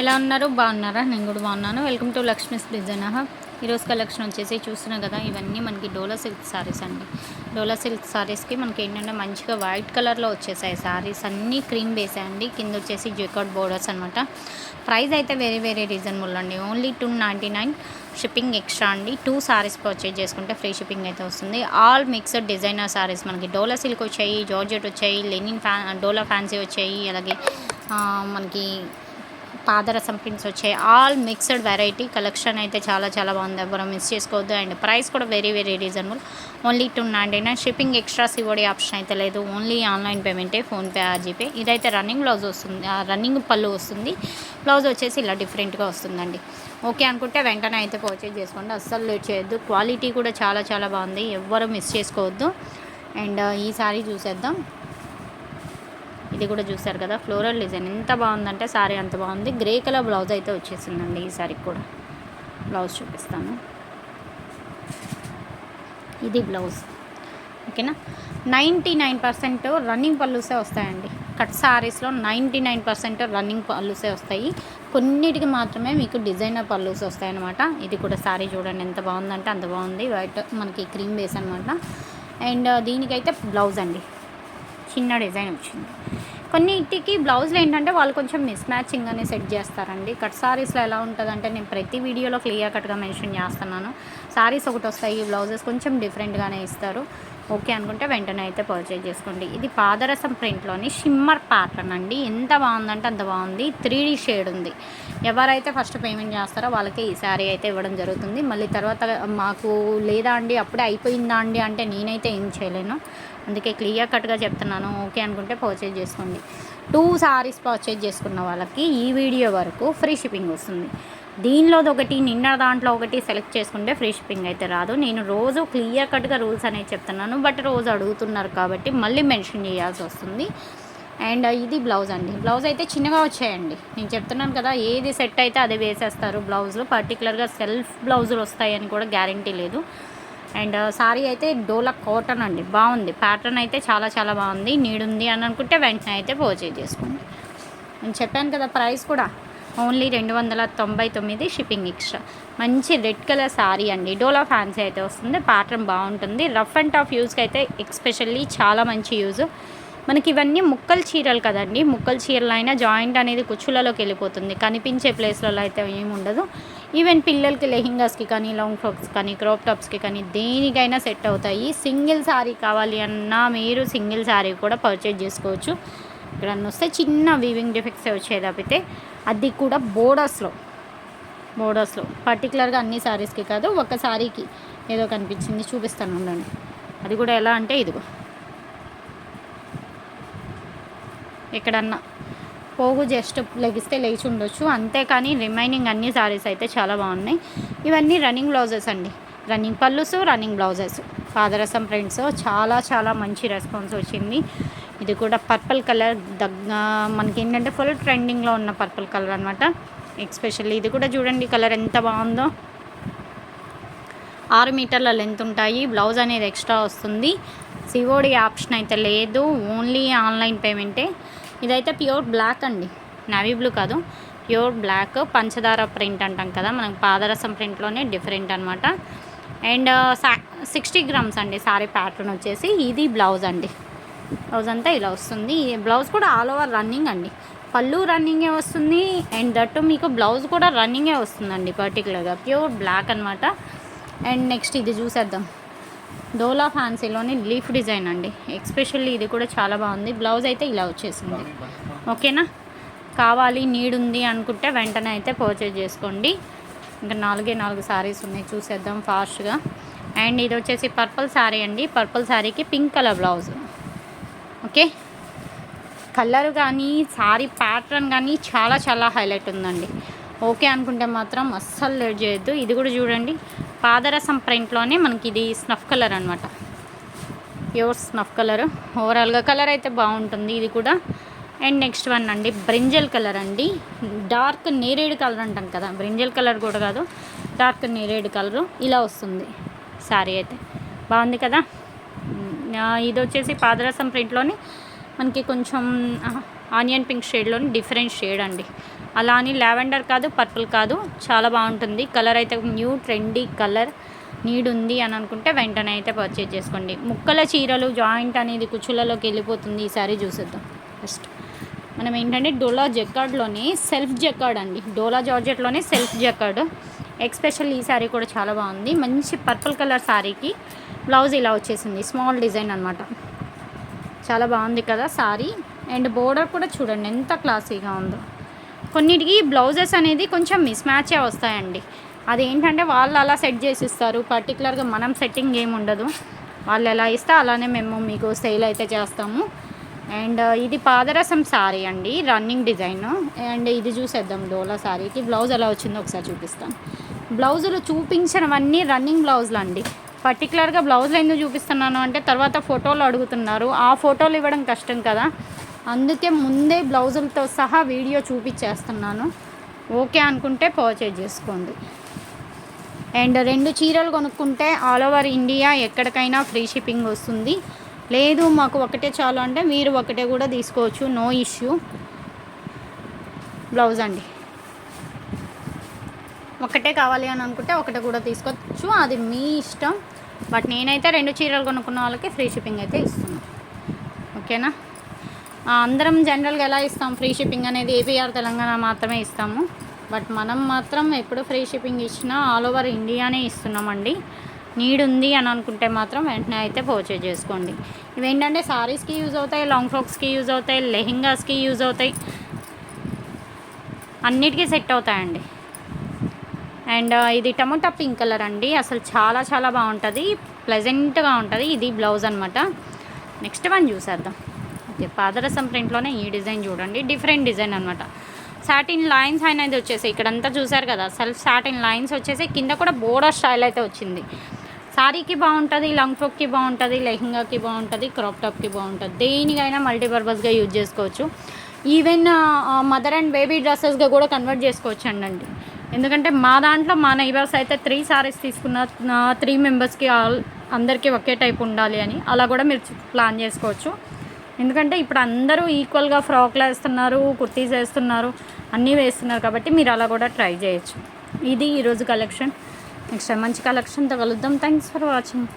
ఎలా ఉన్నారు? బాగున్నారా? నేను కూడా బాగున్నాను. వెల్కమ్ టు లక్ష్మీస్ డిజైన్ ఈరోజు కలెక్షన్ వచ్చేసి చూస్తున్నాం కదా ఇవన్నీ మనకి డోలా సిల్క్ సారీస్ అండి. డోలా సిల్క్ సారీస్కి మనకి ఏంటంటే మంచిగా వైట్ కలర్లో వచ్చేసాయి సారీస్ అన్నీ క్రీమ్ బేసే అండి. కింద వచ్చేసి జెకాట్ బోర్డర్స్ అనమాట ప్రైస్ అయితే వేరే వేరే రీజనబుల్ అండి. Only two ninety nine shipping extra అండి. టూ సారీస్ పర్చేజ్ చేసుకుంటే ఫ్రీ షిప్పింగ్ అయితే వస్తుంది. ఆల్ మిక్స్డ్ డిజైనర్ సారీస్ మనకి డోలా సిల్క్ వచ్చాయి జార్జెట్ వచ్చాయి లెనిన్ ఫ్యా డోలా ఫ్యాన్సీ వచ్చాయి అలాగే మనకి పాదరసం ప్రింట్స్ వచ్చాయి. ఆల్ మిక్స్డ్ వెరైటీ కలెక్షన్ అయితే చాలా చాలా బాగుంది. ఎవరు మిస్ చేసుకోవద్దు. అండ్ ప్రైస్ కూడా very very reasonable only two ninety nine shipping extra COD option అయితే లేదు. ఓన్లీ ఆన్లైన్ పేమెంటే ఫోన్పే ఆ జీపే ఇదైతే రన్నింగ్ బ్లౌజ్ వస్తుంది. రన్నింగ్ పళ్ళు వస్తుంది. బ్లౌజ్ వచ్చేసి ఇలా డిఫరెంట్గా వస్తుందండి. ఓకే అనుకుంటే వెంటనే అయితే పర్చేజ్ చేసుకోండి. అస్సలు లేట్ చేయొద్దు. క్వాలిటీ కూడా చాలా చాలా బాగుంది. ఎవ్వరు మిస్ చేసుకోవద్దు. అండ్ uh, ఈ సారీ చూసేద్దాం. ఇది కూడా చూసారు కదా ఫ్లోరల్ డిజైన్ ఎంత బాగుందంటే సారీ అంత బాగుంది. గ్రే కలర్ బ్లౌజ్ అయితే వచ్చేసిందండి ఈ సారీకి కూడా. బ్లౌజ్ చూపిస్తాను. ఇది బ్లౌజ్. ఓకేనా? నైంటీ నైన్ పర్సెంట్ రన్నింగ్ పళ్ళుసే వస్తాయండి. కట్ సారీస్లో నైంటీ నైన్ పర్సెంట్ రన్నింగ్ పళ్ళుసే వస్తాయి. కొన్నిటికి మాత్రమే మీకు డిజైనర్ పళ్ళుస్ వస్తాయన్నమాట. ఇది కూడా సారీ చూడండి ఎంత బాగుందంటే అంత బాగుంది. వైట్ మనకి క్రీమ్ బేస్ అనమాట అండ్ దీనికైతే బ్లౌజ్ అండి. చిన్న డిజైన్ వచ్చింది. కొన్నిటికి బ్లౌజ్లు ఏంటంటే వాళ్ళు కొంచెం మిస్ మ్యాచింగ్ అని సెట్ చేస్తారండి. కట్ సారీస్లో ఎలా ఉంటుందంటే నేను ప్రతి వీడియోలో క్లియర్ కట్గా మెన్షన్ చేస్తున్నాను. సారీస్ ఒకటి వస్తాయి బ్లౌజెస్ కొంచెం డిఫరెంట్గానే ఇస్తారు. ఓకే అనుకుంటే వెంటనే అయితే పర్చేజ్ చేసుకోండి. ఇది పాదరసం ప్రింట్లోని షిమ్మర్ ప్యాటర్న్ అండి. ఎంత బాగుందంటే అంత బాగుంది. త్రీ డీ షేడ్ ఉంది. ఎవరైతే ఫస్ట్ పేమెంట్ చేస్తారో వాళ్ళకి ఈ శారీ అయితే ఇవ్వడం జరుగుతుంది. మళ్ళీ తర్వాత మాకు లేదా అండి అప్పుడే అయిపోయిందా అండి అంటే నేనైతే ఏం చేయలేను. అందుకే క్లియర్ కట్గా చెప్తున్నాను ఓకే అనుకుంటే పర్చేజ్ చేసుకోండి. టూ సారీస్ పర్చేజ్ చేసుకున్న వాళ్ళకి ఈ వీడియో వరకు ఫ్రీ షిప్పింగ్ వస్తుంది. దీనిలోది ఒకటి నిన్న దాంట్లో ఒకటి సెలెక్ట్ చేసుకుంటే ఫ్రీ షిప్పింగ్ అయితే రాదు. నేను రోజు క్లియర్ కట్గా రూల్స్ అనేది చెప్తున్నాను బట్ రోజు అడుగుతున్నారు కాబట్టి మళ్ళీ మెన్షన్ చేయాల్సి వస్తుంది. అండ్ ఇది బ్లౌజ్ అండి. బ్లౌజ్ అయితే చిన్నగా వచ్చాయండి. నేను చెప్తున్నాను కదా ఏది సెట్ అయితే అదే వేసేస్తారు బ్లౌజులు పర్టికులర్గా సెల్ఫ్ బ్లౌజులు వస్తాయని కూడా గ్యారంటీ లేదు. అండ్ సారీ అయితే డోలా కాటన్ అండి. బాగుంది. ప్యాటర్న్ అయితే చాలా చాలా బాగుంది. నీడుంది అని అనుకుంటే వెంటనే అయితే పర్చేజ్ చేసుకోండి. నేను చెప్పాను కదా ప్రైస్ కూడా. ఓన్లీ రెండు వందల తొంభై తొమ్మిది షిప్పింగ్ ఎక్స్ట్రా. మంచి రెడ్ కలర్ సారీ అండి. డోలా ఫ్యాన్సీ అయితే వస్తుంది. ప్యాటర్న్ బాగుంటుంది. రఫ్ అండ్ టఫ్ యూస్కి అయితే ఎక్స్పెషల్లీ చాలా మంచి యూజ్. మనకి ఇవన్నీ ముక్కలు చీరలు కదండి. ముక్కలు చీరలు అయినా జాయింట్ అనేది కుచ్చులలోకి వెళ్ళిపోతుంది. కనిపించే ప్లేస్లలో అయితే ఏమి ఉండదు. ఈవెన్ పిల్లలకి లెహింగాస్కి కానీ లాంగ్ ఫ్రాక్స్ కానీ క్రాప్ టాప్స్కి కానీ దేనికైనా సెట్ అవుతాయి. సింగిల్ శారీ కావాలి అన్నా మీరు సింగిల్ శారీ కూడా పర్చేజ్ చేసుకోవచ్చు. ఇక్కడ వస్తే చిన్న వీవింగ్ డిఫెక్ట్స్ వచ్చే తప్పితే అది కూడా బోర్డర్స్లో బోర్డర్స్లో పర్టికులర్గా అన్ని శారీస్కి కాదు ఒక శారీకి ఏదో కనిపించింది చూపిస్తాను ఉండండి. అది కూడా ఎలా అంటే ఇదిగో. ఎక్కడన్నా. పోగు జస్ట్ లెగిస్తే లేచి ఉండొచ్చు అంతేకాని రిమైనింగ్ అన్ని సారీస్ అయితే చాలా బాగున్నాయి. ఇవన్నీ రన్నింగ్ బ్లౌజెస్ అండి. Running pallus running blouses. పాదరసం ప్రింట్స్. చాలా చాలా మంచి రెస్పాన్స్ వచ్చింది. ఇది కూడా పర్పుల్ కలర్ దగ్గ మనకి ఏంటంటే ఫుల్ ట్రెండింగ్లో ఉన్న పర్పుల్ కలర్ అనమాట ఎక్స్పెషల్లీ ఇది కూడా చూడండి కలర్ ఎంత బాగుందో. ఆరు మీటర్ల లెంత్ ఉంటాయి. బ్లౌజ్ అనేది ఎక్స్ట్రా వస్తుంది. సివోడి ఆప్షన్ అయితే లేదు. ఓన్లీ ఆన్లైన్ పేమెంటే. ఇదైతే ప్యూర్ బ్లాక్ అండి. నావీ బ్లూ కాదు. ప్యూర్ బ్లాక్ పంచదార ప్రింట్ అంటాం కదా మనకు పాదరసం ప్రింట్లోనే డిఫరెంట్ అనమాట అండ్ సా సిక్స్టీ గ్రామ్స్ అండి సారీ ప్యాటర్న్ వచ్చేసి. ఇది బ్లౌజ్ అండి. బ్లౌజ్ అంతా ఇలా వస్తుంది. ఈ బ్లౌజ్ కూడా ఆల్ ఓవర్ రన్నింగ్ అండి. పళ్ళు రన్నింగే వస్తుంది. అండ్ దట్టు మీకు బ్లౌజ్ కూడా రన్నింగే వస్తుందండి పర్టికులర్గా ప్యూర్ బ్లాక్ అనమాట అండ్ నెక్స్ట్ ఇది చూసేద్దాం. డోలా ఫ్యాన్సీలోని లీఫ్ డిజైన్ అండి. ఎక్స్పెషల్లీ ఇది కూడా చాలా బాగుంది. బ్లౌజ్ అయితే ఇలా వచ్చేసింది. ఓకేనా? కావాలి నీడ్ ఉంది అనుకుంటే వెంటనే అయితే పర్చేజ్ చేసుకోండి. ఇంకా నాలుగే నాలుగు సారీస్ ఉన్నాయి. చూసేద్దాం ఫాస్ట్గా అండ్ ఇది వచ్చేసి పర్పుల్ శారీ అండి. పర్పుల్ శారీకి pink colour blouse okay? Colour కానీ సారీ ప్యాటర్న్ కానీ చాలా చాలా హైలైట్ ఉందండి. ఓకే అనుకుంటే మాత్రం అస్సలు లేట్ చేయొద్దు. ఇది కూడా చూడండి. పాదరసం ప్రింట్లోనే మనకి ఇది స్నఫ్ కలర్ అనమాట ప్యూర్ స్నఫ్ కలర్. ఓవరాల్గా కలర్ అయితే బాగుంటుంది ఇది కూడా. అండ్ నెక్స్ట్ వన్ అండి బ్రింజల్ కలర్ అండి. డార్క్ నేరేడు కలర్ అంటాం కదా బ్రింజల్ కలర్ కూడా కాదు డార్క్ నేరేడు కలరు ఇలా వస్తుంది శారీ అయితే. బాగుంది కదా? ఇది వచ్చేసి పాదరసం ప్రింట్లోని మనకి కొంచెం ఆనియన్ పింక్ షేడ్లోని డిఫరెంట్ షేడ్ అండి. అలా అని లావెండర్ కాదు పర్పుల్ కాదు. చాలా బాగుంటుంది. కలర్ అయితే న్యూ ట్రెండీ కలర్ నీడ్ ఉంది అని అనుకుంటే వెంటనే అయితే పర్చేజ్ చేసుకోండి. ముక్కల చీరలు జాయింట్ అనేది కుచ్చులలోకి వెళ్ళిపోతుంది ఈ సారీ చూసేద్దాం. ఫస్ట్ మనం ఏంటంటే డోలా జెక్కార్డ్లోని సెల్ఫ్ జెక్కార్డ్ అండి. డోలా జార్జెట్లోనే సెల్ఫ్ జెక్కార్డ్ ఎక్స్పెషల్ ఈ శారీ కూడా చాలా బాగుంది. మంచి పర్పుల్ కలర్ శారీకి బ్లౌజ్ ఇలా వచ్చేసింది. స్మాల్ డిజైన్ అనమాట చాలా బాగుంది కదా శారీ అండ్ బోర్డర్ కూడా చూడండి ఎంత క్లాసీగా ఉందో. కొన్నిటికి బ్లౌజెస్ అనేది కొంచెం మిస్ మ్యాచే వస్తాయండి. అదేంటంటే వాళ్ళు అలా సెట్ చేసి ఇస్తారు పర్టికులర్గా మనం సెట్టింగ్ ఏమి ఉండదు. వాళ్ళు ఎలా ఇస్తే అలానే మేము మీకు సేల్ అయితే చేస్తాము. అండ్ uh, ఇది పాదరసం సారీ అండి. రన్నింగ్ డిజైన్ అండ్ ఇది చూసేద్దాం డోలా సారీకి బ్లౌజ్ ఎలా వచ్చిందో ఒకసారి చూపిస్తాను. బ్లౌజులు చూపించినవన్నీ రన్నింగ్ బ్లౌజులు అండి. పర్టికులర్గా బ్లౌజ్లు ఎందుకు చూపిస్తున్నాను అంటే తర్వాత ఫోటోలు అడుగుతున్నారు. ఆ ఫోటోలు ఇవ్వడం కష్టం కదా. అందుకే ముందే బ్లౌజులతో సహా వీడియో చూపించేస్తున్నాను. ఓకే అనుకుంటే పర్చేజ్ చేసుకోండి. అండ్ రెండు చీరలు కొనుక్కుంటే ఆల్ ఓవర్ ఇండియా ఎక్కడికైనా ఫ్రీ షిప్పింగ్ వస్తుంది. లేదు మాకు ఒకటే చాలు అంటే మీరు ఒకటే కూడా తీసుకోవచ్చు. నో ఇష్యూ బ్లౌజ్ అండి. ఒకటే కావాలి అని అనుకుంటే ఒకటే కూడా తీసుకోవచ్చు. అది మీ ఇష్టం. బట్ నేనైతే రెండు చీరలు కొనుక్కున్న వాళ్ళకి ఫ్రీ షిప్పింగ్ అయితే ఇస్తున్నాను ఓకేనా? అందరం జనరల్గా ఎలా ఇస్తాం? ఫ్రీ షిప్పింగ్ అనేది ఏపీఆర్ తెలంగాణ మాత్రమే ఇస్తాము. బట్ మనం మాత్రం ఎప్పుడు ఫ్రీ షిప్పింగ్ ఇచ్చినా ఆల్ ఓవర్ ఇండియానే ఇస్తున్నామండి. నీడ్ ఉంది అని అనుకుంటే మాత్రం వెంటనే అయితే పర్చేజ్ చేసుకోండి. ఇవేంటంటే సారీస్కి యూజ్ అవుతాయి లాంగ్ ఫ్రాక్స్కి యూజ్ అవుతాయి లెహెంగాస్కి యూజ్ అవుతాయి. అన్నిటికీ సెట్ అవుతాయండి. అండ్ ఇది టమోటా పింక్ కలర్ అండి. అసలు చాలా చాలా బాగుంటుంది. ప్లెజెంట్గా ఉంటుంది. ఇది బ్లౌజ్ అనమాట నెక్స్ట్ వన్ చూసేద్దాం. అయితే పాదరసం ప్రింట్లోనే ఈ డిజైన్ చూడండి. డిఫరెంట్ డిజైన్ అనమాట సాటిన్ లైన్స్ అనేది వచ్చేసి ఇక్కడంతా చూసారు కదా సెల్ఫ్ సాటిన్ లైన్స్ వచ్చేసి కింద కూడా బోర్డర్ స్టైల్ అయితే వచ్చింది. సారీకి బాగుంటుంది లంగ్ ఫ్రాక్కి బాగుంటుంది లెహంగాకి బాగుంటుంది క్రాప్ టాప్కి బాగుంటుంది. దేనికైనా మల్టీపర్పస్గా యూజ్ చేసుకోవచ్చు. ఈవెన్ మదర్ అండ్ బేబీ డ్రెస్సెస్గా కూడా కన్వర్ట్ చేసుకోవచ్చు అండి. ఎందుకంటే మా దాంట్లో మా నైబర్స్ అయితే త్రీ సారీస్ తీసుకున్న త్రీ మెంబర్స్కి ఆల్ అందరికీ ఒకే టైప్ ఉండాలి అని. అలా కూడా మీరు ప్లాన్ చేసుకోవచ్చు. ఎందుకంటే ఇప్పుడు అందరూ ఈక్వల్గా ఫ్రాక్లు వేస్తున్నారు కుర్తీస్ వేస్తున్నారు అన్నీ వేస్తున్నారు కాబట్టి మీరు అలా కూడా ట్రై చేయొచ్చు. ఇది ఈరోజు కలెక్షన్ నెక్స్ట్ మంచి కలెక్షన్తో కలుద్దాం. Thanks for watching